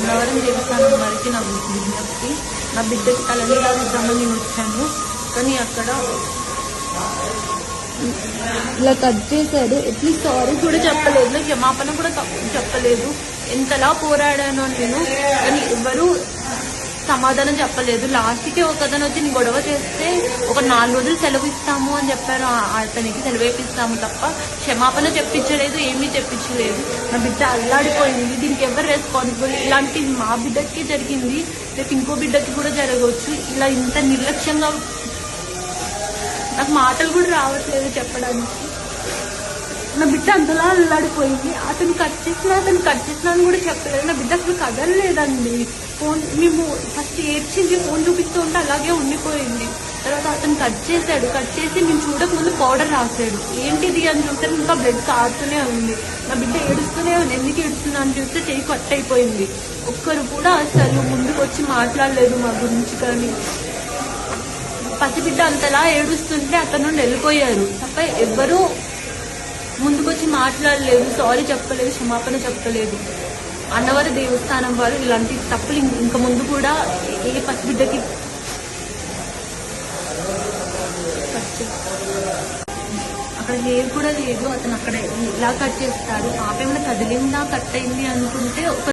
అన్నవరం దేవస్థానం వారికి నా విజ్ఞప్తి. నా బిడ్డకి తలనీలా ఇద్దామని నేను వచ్చాను కానీ అక్కడ ఇలా కట్ చేశాడు. ఎట్లీస్ట్ సారీ కూడా చెప్పలేదు. క్షమాపణ కూడా తప్ప- చెప్పలేదు. ఎంతలా పోరాడాను నేను. కానీ ఎవరు సమాధానం చెప్పలేదు. లాస్ట్కి ఒక అతను వచ్చి నీ గొడవ చేస్తే ఒక నాలుగు రోజులు సెలవు ఇస్తాము అని చెప్పారు. ఆ- అతనికి సెలవు ఇప్పిస్తాము తప్ప క్షమాపణ చెప్పించలేదు ఏమీ చెప్పించలేదు. నా బిడ్డ అల్లాడిపోయింది. దీనికి ఎవరు రెస్పాన్సిబుల్ ఇలాంటి మా బిడ్డకి జరిగింది. రేపు ఇంకో బిడ్డకి కూడా జరగవచ్చు. ఇలా ఇంత నిర్లక్ష్యంగా నాకు మాటలు కూడా రావట్లేదు చెప్పడానికి. నా బిడ్డ అంతలా అల్లాడిపోయింది. అతను కట్ చేసిన అతను కట్ చేసిన అని కూడా చెప్పలేదు. నా బిడ్డ అసలు కదలలేదండి. ఫోన్ మేము ఫస్ట్ ఏడ్చింది ఫోన్ చూపిస్తూ ఉంటే అలాగే ఉండిపోయింది. తర్వాత అతను కట్ చేశాడు. కట్ చేసి మేము చూడక ముందు పౌడర్ రాశాడు. ఏంటిది అని చూస్తే ఇంకా బ్లడ్ కారుతూనే ఉంది. నా బిడ్డ ఏడుస్తూనే ఉంది. ఎందుకు ఏడుస్తున్నా అని చూస్తే చెయ్యి కట్ అయిపోయింది. ఒక్కరు కూడా అసలు ముందుకు వచ్చి మాట్లాడలేదు మా గురించి కానీ. పసిబిడ్డ అంతలా ఏడుస్తుంటే అతను నుండి వెళ్ళిపోయారు తప్ప ఎవ్వరూ వచ్చి మాట్లాడలేదు. సారీ చెప్పలేదు క్షమాపణ చెప్పలేదు. అన్నవారి దేవస్థానం వారు ఇలాంటి తప్పులు ఇంక ముందు కూడా ఏ పసిబిడ్డకి అక్కడ హెయిర్ కూడా లేదు. అతను అక్కడ ఇలా కట్ చేస్తాడు. పాప ఏమైనా కదిలిందా కట్ అయింది అనుకుంటే ఒక